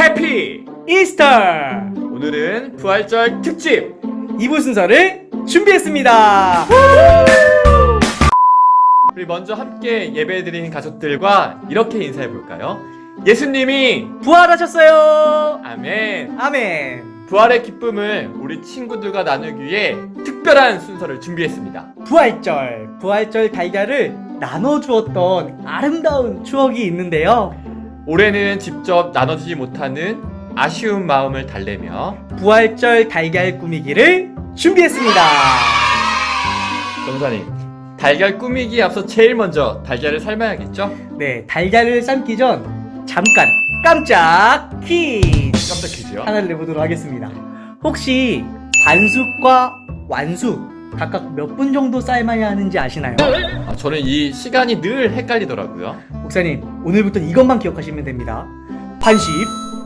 해피! 이스터 오늘은 부활절 특집! 2부 순서를 준비했습니다. 우리 먼저 함께 예배드리는 가족들과 이렇게 인사해 볼까요? 예수님이 부활하셨어요. 아멘. 아멘. 부활의 기쁨을 우리 친구들과 나누기 위해 특별한 순서를 준비했습니다. 부활절, 부활절 달걀을 나눠주었던 아름다운 추억이 있는데요. 올해는 직접 나눠주지 못하는 아쉬운 마음을 달래며 부활절 달걀 꾸미기를 준비했습니다. 전사님 달걀 꾸미기에 앞서 제일 먼저 달걀을 삶아야겠죠? 네, 달걀을 삶기 전 잠깐 깜짝 퀴즈 깜짝 퀴즈요. 하나를 내보도록 하겠습니다. 혹시 반숙과 완숙 각각 몇 분 정도 삶아야 하는지 아시나요? 아, 저는 이 시간이 늘 헷갈리더라고요. 목사님, 오늘부터 이것만 기억하시면 됩니다. 반십,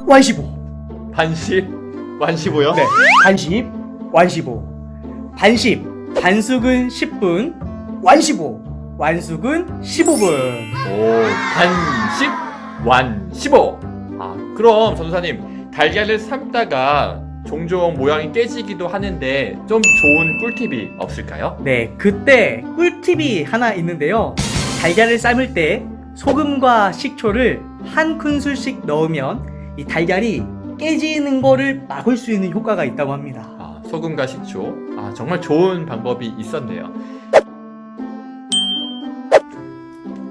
완십오. 반십, 완십오요? 네, 반십, 완십오. 반십, 반숙은 10분, 완십오, 완숙은 15분. 오, 반십, 완 십오. 아, 그럼 전사님 달걀을 삶다가 종종 모양이 깨지기도 하는데 좀 좋은 꿀팁이 없을까요? 네, 그때 꿀팁이 하나 있는데요. 달걀을 삶을 때 소금과 식초를 한 큰술씩 넣으면 이 달걀이 깨지는 거를 막을 수 있는 효과가 있다고 합니다. 아, 소금과 식초. 아, 정말 좋은 방법이 있었네요.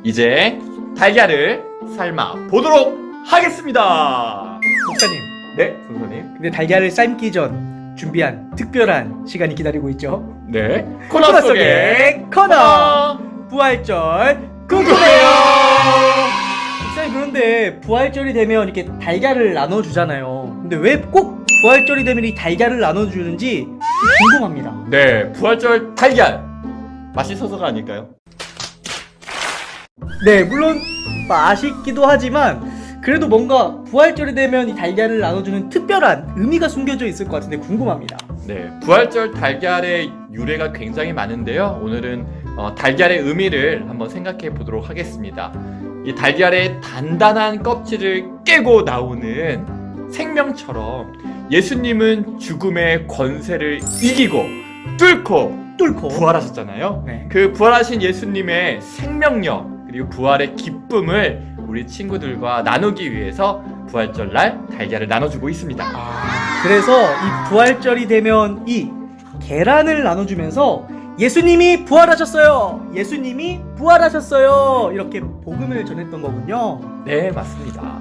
이제 달걀을 삶아 보도록 하겠습니다. 목사님, 네, 선생님. 근데 달걀을 삶기 전 준비한 특별한 시간이 기다리고 있죠. 네. 코너 속에 코너 부활절 궁금해요. 목사님 그런데 부활절이 되면 이렇게 달걀을 나눠주잖아요. 근데 왜 꼭 부활절이 되면 이 달걀을 나눠주는지 궁금합니다. 네, 부활절 달걀. 맛있어서가 아닐까요? 네, 물론 맛있기도 하지만 그래도 뭔가 부활절이 되면 이 달걀을 나눠주는 특별한 의미가 숨겨져 있을 것 같은데 궁금합니다. 네, 부활절 달걀의 유래가 굉장히 많은데요. 오늘은 어, 달걀의 의미를 한번 생각해 보도록 하겠습니다. 이 달걀의 단단한 껍질을 깨고 나오는 생명처럼 예수님은 죽음의 권세를 이기고 뚫고 뚫고 부활하셨잖아요. 네. 그 부활하신 예수님의 생명력 그리고 부활의 기쁨을 우리 친구들과 나누기 위해서 부활절 날 달걀을 나눠주고 있습니다. 그래서 이 부활절이 되면 이 계란을 나눠주면서 예수님이 부활하셨어요. 예수님이 부활하셨어요. 이렇게 복음을 전했던 거군요. 네, 맞습니다.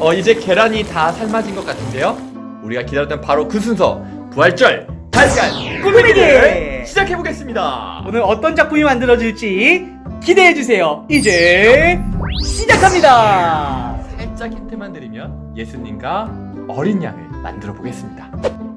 어, 이제 계란이 다 삶아진 것 같은데요. 우리가 기다렸던 바로 그 순서 부활절 달걀 꾸미기를 꾸미기! 시작해 보겠습니다. 오늘 어떤 작품이 만들어질지 기대해 주세요. 이제 시작합니다. 살짝 힌트만 드리면 예수님과 어린 양을 만들어 보겠습니다.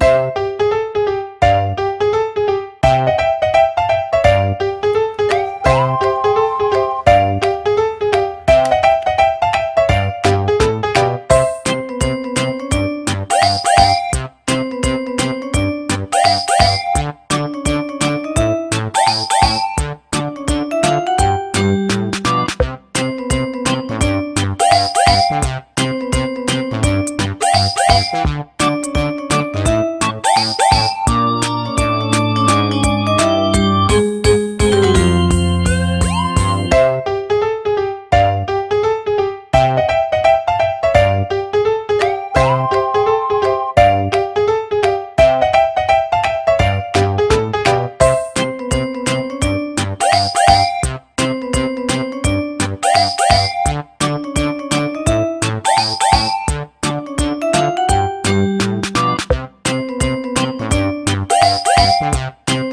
Thank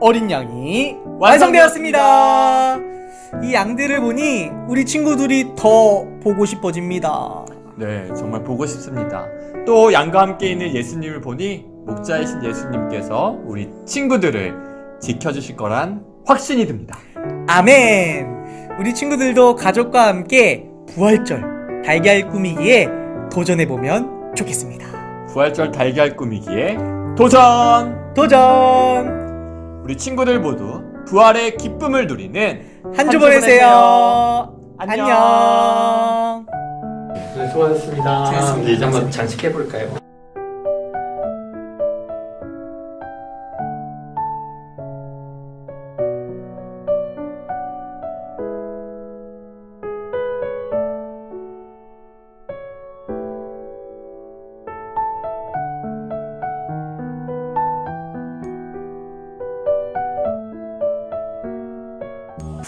어린 양이 완성되었습니다. 이 양들을 보니 우리 친구들이 더 보고 싶어집니다. 네, 정말 보고 싶습니다. 또 양과 함께 있는 예수님을 보니 목자이신 예수님께서 우리 친구들을 지켜주실 거란 확신이 듭니다. 아멘. 우리 친구들도 가족과 함께 부활절 달걀 꾸미기에 도전해 보면 좋겠습니다. 부활절 달걀 꾸미기에 도전! 도전! 우리 친구들 모두 부활의 기쁨을 누리는 한 주 보내세요. 안녕. 안녕. 네, 수고하셨습니다. 수고하셨습니다. 이제 한번 장식해 볼까요?